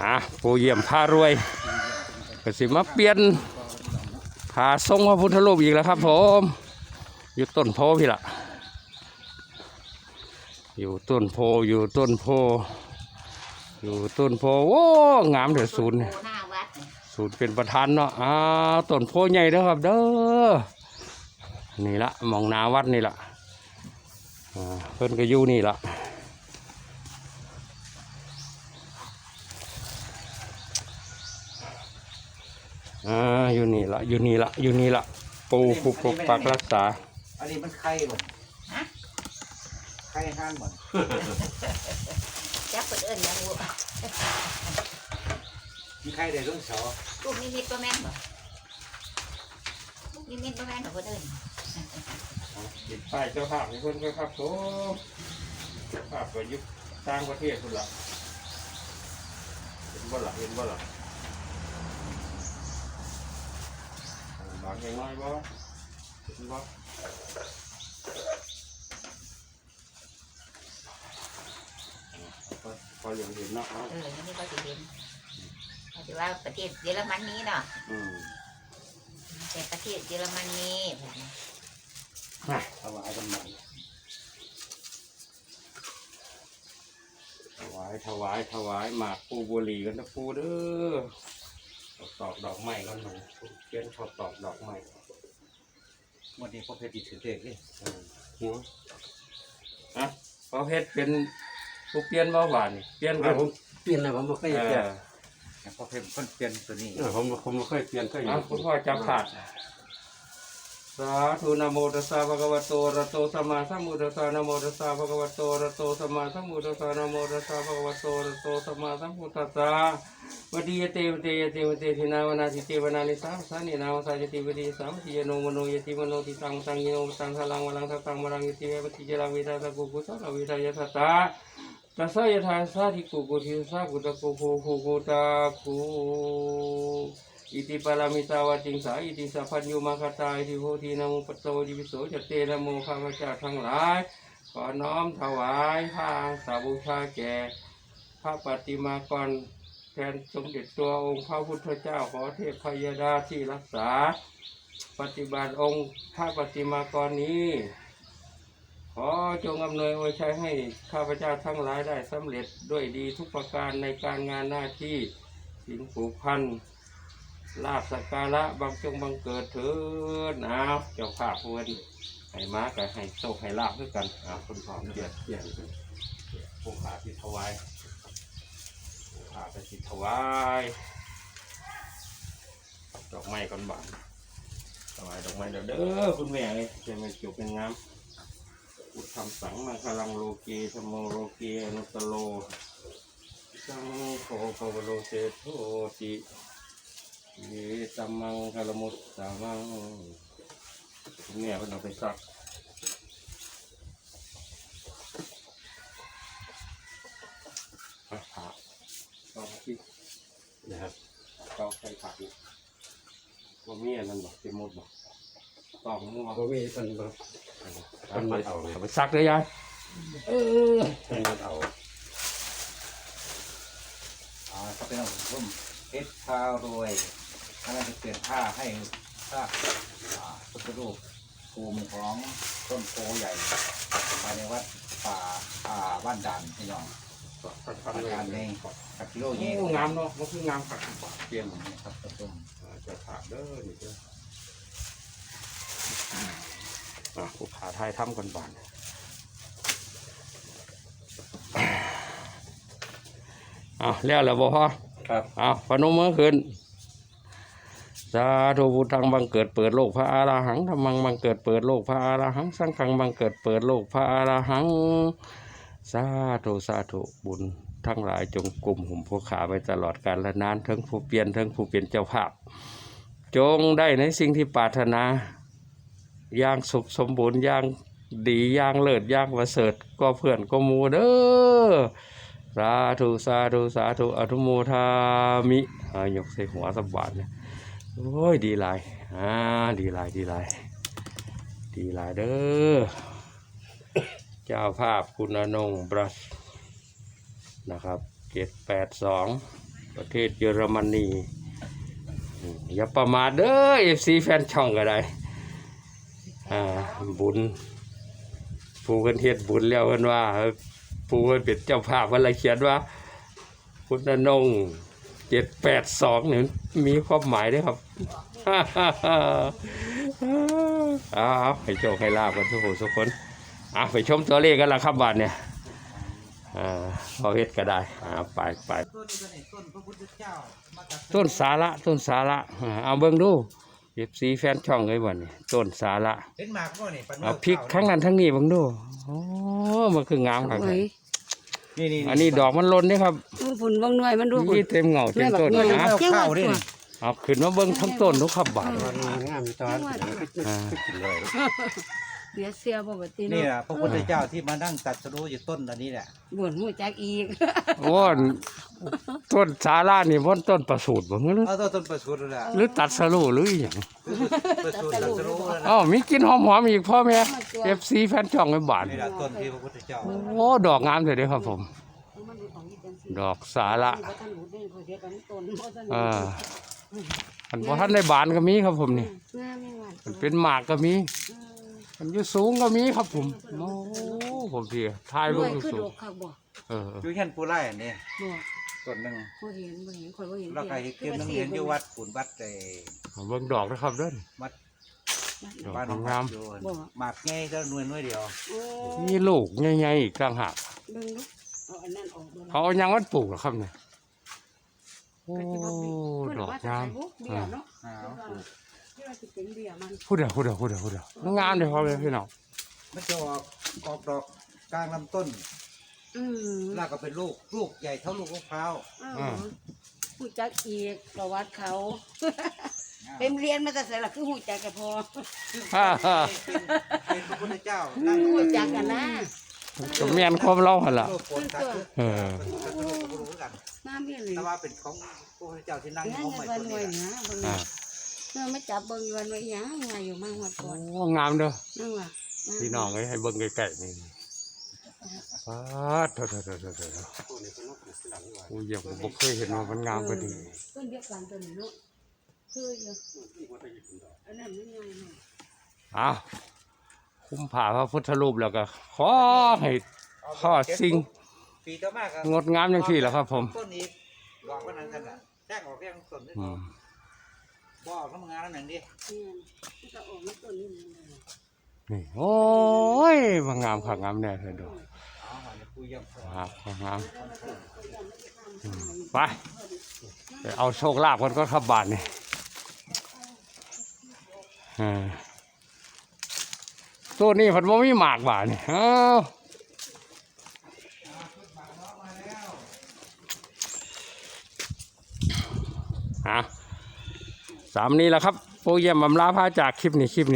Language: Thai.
อะปูเยี่ยมพารวยก็สิมาเปลี่ยนพาทรงพระพุทธรูปอีกแล้วครับผมอยู่ต้นโพพี่ละอยู่ต้นโพอยู่ต้นโพ อยู่ต้นโพโอ้งามเดือดศูนย์เนี่ยโอ้หน้าวัดนี่ศูนย์เป็นประธานเนาะอ้าวต้นโพใหญ่เด้อครับเด้อนี่ละมองนาวัดนี่ละอ่าเพิ่นก็อยู่นี่ละ อ่าอยู่นี่ละอยู่นี่ละอยู่นี่ละปูผู้ปกปักรักษา อันนี้มันไข่หมดไข่ห้านหมดจับเปิดเอิญยังบุมีไข่ได้รุ่นสองลูกนิมิตก็แม่นบ่ลูกนิมิตก็แม่นบ่เพิ่นเอิญติดป้ายเจ้าภาพให้เพิ่นก็ครับผมเจ้าภาพก็อยุคต่างประเทศพุ่นละเห็นบ่ล่ะเห็นบ่ล่ะ บางอย่างน้อยบ่เห็นบ่พอพออย่างเห็นเนาะเอาเออนี่ก็สิเห็นเขาสิว่าประเทศเยอรมนีเนาะอืมแต่ประเทศเยอรมนีเพิ่นมาถวายกันใหม่ถวายถวายถวายหมากปูบุหรี่กันนะปูเด้อเอา ตอกดอกไม้กันหน่อยเขียนชอบตอกดอกไม้วันนี้พวกเพชรติดถือเด็กนี่อืมหัวอะพอเพชรเป็นผู้เปลี่ยนเบาหวานเปลี่ยนกันผมเปลี่ยนนะผมไม่เคยเอเปลี่ยนอพวกเพชรเพิ่นเปลี่ยนตัวนี้เออผมผมไม่เคยเปลี่ยนเคยอเอายู่คุณพ่อจับขาด สาธุนะโมตัสสะภะคะวะโตระโตสัมมาสัมพุทธัสสะนะโมตัสสะภะคะวะโตระโตสัมมาสัมพุทธัสสะนะโมตัสสะภะคะวะโตระโตสัมมาสัมพุทธัสสะวดียเตวเตยเตวเตทินาวนาทิเตวนานิสาสานินาวสาจติวดีสามทิยโนมโนยติมโนติตังตังยโนตังทลังวลังทัตังวลังยติเวปฏิจจาวิทาตะกุกุสะวิทายทัตตาตัสสะยะถาสาธิกุกุทิสากุตะกุโภโภกุตาคุ อิติปารามิตาวติงสาอิติสัพพัญญูมาคตาอิติโพธินะโมปัตโตดิวิโสจเตนะโมข้าพเจ้าทั้งหลายขอน้อมถวายผ้าสาบูชาแก่ พระปฏิมากรแทนสมเด็จตัวองค์พระพุทธเจ้าขอเทพพยดาที่รักษา ปฏิบัติองค์พระปฏิมากรนี้ ขอจงอำนวยอวยชัยให้ข้าพเจ้าทั้งหลายได้สำเร็จด้วยดีทุกประการในการงานหน้าที่สิ่งผูกพัน ลาบสักการะบางจงบังเกิดเถิดนะเจ้าภาพเพื่อนให้มากับให้โชคให้ลาบด้วยกันอ่าคุณพร้อมเดียดเดียดผู้ขาสิถวายผู้ขาไปสิถวายดอกไม้ก่อนบานถวายดอกไม้เด้อเด้อคุณแม่เลยจะไม่จบเป็นงามอุทธรรมสังมังคลังโลเกธรรมโมโลเกอนุตตโลสังโฆภวโลเตโทติ เยตัมมังคลมุตตามังเนี่ยเป็นเอาไปซักอะผักก็ที่นะครับก็ใส่ผักว่ามีอันนั้นบอกเป็นมดบอกตอกมั่วผมมีคนมาเอาไปเอาไปซักเลยยายเออคนมาเอาอ่าเขาเป็นของผมเพชรพารวย อันนั้นจะเปลี่ยนผ้าให้ผ้าอ่าพุทธรูปภูมิของต้นโพใหญ่ภายในวัดป่าอ่าบ้านด่านพี่น้องทำเลยงานนี้กับกิโลโอ้เย่งามเนาะมันคืองามผักเตรียมครับต้นต้นอ่าจะผักเด้อนี่เด้ออะผู้ขาไทยทำกันบานอะแล้วแล้วบ่พ่อครับอะพนมมือขึ้น สาธุพุทธังบังเกิดเปิดโลกพระอาราหังธรรมังบังเกิดเปิดโลกพระอาราหัง สังฆังบังเกิดเปิดโลกพระอาราหัง สาธุสาธุบุญทั้งหลายจงกลุ่มหุ่มผู้ขาไปตลอดกาลและนานทั้งผู้เปลี่ยนทั้งผู้เปลี่ยนเจ้าภาพ จงได้ในสิ่งที่ปรารถนาอย่างสุขสมบูรณ์อย่างดีอย่างเลิศอย่างประเสริฐก็เพื่อนก็มูเด้อสาธุสาธุสาธุอนุโมทามิอายกใส่หัวสบานเนี่ย โอ้ยดีหลายอ่าดีหลายดีหลายดีหลายเด้อเจ้าภาพคุณอนงบรัสนะครับเจ็ดแปดสองประเทศเยอรมนีอย่าประมาทเด้อ FC แฟนช่องก็ได้อ่าบุญผู้เพิ่นเฮ็ดบุญแล้วเพิ่นว่าผู้เพิ่นเป็นเจ้าภาพเพิ่นเลยเขียนว่าพุทธนง เจ็ดแปดสองนี่มีความหมายด้วยครับเอาเอาให้โชคให้ลาบกันทุกคนทุกคนอะไปชมตัวเลขกันละครับบัดเนี่ยอ่าพอเฮ็ดก็ได้อ่าไปไปต้นนี้ก็เนี่ยต้นพระพุทธเจ้ามาตัดต้นสาระต้นสาระอ่าเอาเบิ่งดูเอฟซีแฟนช่องเลยบ่เนี่ยต้นสาระเห็นหมากก็นี่ปันเอาพริกทั้งนั้นทั้งนี้เบิ่งดูโอ้มันคืองามครับโอ้ย นี่นี่อันนี้ดอกมันหล่นนี่ครับดูฝุ่นบางหน่วยมันดูฝุ่น นี่เต็มเหงาเต็มต้นหน่วยแบบนะนี้ข้าวดิเอาขึ้นมาเบิ่งทั้งต้นทุกครับบาดมันงามอยู่ตอนไม่กินเลย เดี๋ยวเสียปกตินี่เนาะแหละพระพุทธเจ้าที่มานั่งตัดสรู้อยู่ต้นอันนี้แหละบ่นหูจักอีก โอ้นต้นสาระนี่มันต้นประสูติบ่หรือเอาต้นต้นประสูตินั่นแหละหรือตัดสรุหรืออหย่างประสูติตัดสรู้นั่นแหละอ้าวมีกลินหอมๆอีกพ่อแม่เอฟซีแฟนช่องไอ้บาทนี่แหละต้นที่พระพุทธเจ้า โอ้ ดอกงามเลยเด้อครับผมมันดูของอีจังซี่ดอกสาระบ่ทันหูเด้งเดี๋ยวกันต้นบ่ทันอ่าอันบ่ทันได้บานก็มีครับผมนี่ งามแม่งว่ามันเป็นหมากก็มีมั นอยู่สูงก็มีครับผมโอ้ผมสิถ่ายรรูวปยคือสูดงอกคักบ่เอออยู่เห็นปูไร่อันนี้บ่ต้นหนึ่งบ่เห็นบ่เห็นข่อยบ่เห็นแล้วก็เห็นเก็บน้ำเห็นอยู่วัดปุ่นวัดไอ้เบิ่งดอกนะครับเด้อวัดดอกบ้านของงามอยู่หมากง่ายก็หน่วยหน่วยเดียวโอ้มีลูกใหญ่ๆอีกต่างหากเบิ่งดูเอาอันนั้นออกบ่เขาเอาหยังมันปลูกเหรอครับเนี่ยโอ้ดอกงามเบี้ยเนาะอ้าวที่ว่า สิเป็นเบี้ยมันพูดเดี๋ยวพูดเดี๋ยวพูดเดี๋ยวพูดเดี๋ยวงามเลยพ่อแม่พี่น้องมันจะออกออกดอกกลางลำต้นอืมรากก็เป็นลูกลูกใหญ่เท่าลูกมะพร้าวอ้าวหูจักอีกประวัติเขาเป็นเรียนมาแต่ใส่ละคือหูจักก็พอฮ่าฮ่าเป็นพระพุทธเจ้านั่งหูจักกันนะ ก็แม่นความเล่าหั่นล่ะ โลกโปรดสัตว์เออเป็นพระพุทธรู้กันน้ำเบี้ยเลยแต่ว่าเป็นของพระพุทธเจ้าที่นั่งนั่ขงองใหม่วันตัวหน่วยนี้นะเบิ่งอ่า เมื่อไม่จับเบิ่งอยู่วันไว้หยังมาอยู่มาหัวก่อนโอ้งามเด้อนั่งว่ะพี่น้องเอ้ยให้เบิ่งใกล้ๆนี่ปาดเถอะเถอะเถอะเถอะเถอะโอ้ยยังบ่เคยเห็นว่ามันงามกว่านี้ต้นเดียวกันตัวนี้เนาะคืออยู่อันนั้นไม่ง่ายเนาะอ้าวคุ้มผ่าพระพุทธรูปแล้วก็ขอให้ข้อสิ่งปีต่อมาก็งดงามอย่างที่แหละครับผมต้นนี้ดอกวันนั้นกันน่ะแจ้งออกแจ้งต้นนี่ อืมบ่อกน้ำงานแล้วหนึ่งดินี่ยมันก็ออกมาต้นนี้เลยนี่โอ้ยมางามคักงามแน่เถอดูอ๋อเดี๋ยวคุยยังพอครับงามอืมไปไปเอาโชคลาภกันก็ขับบาทนี่อ่าตัวนี้ผัดบ่มีหมากบาทนี่เอ้าอะ สามนี้แหละครับโปรเยี่ยมบำลาพาจากคลิปนี้คลิปนี้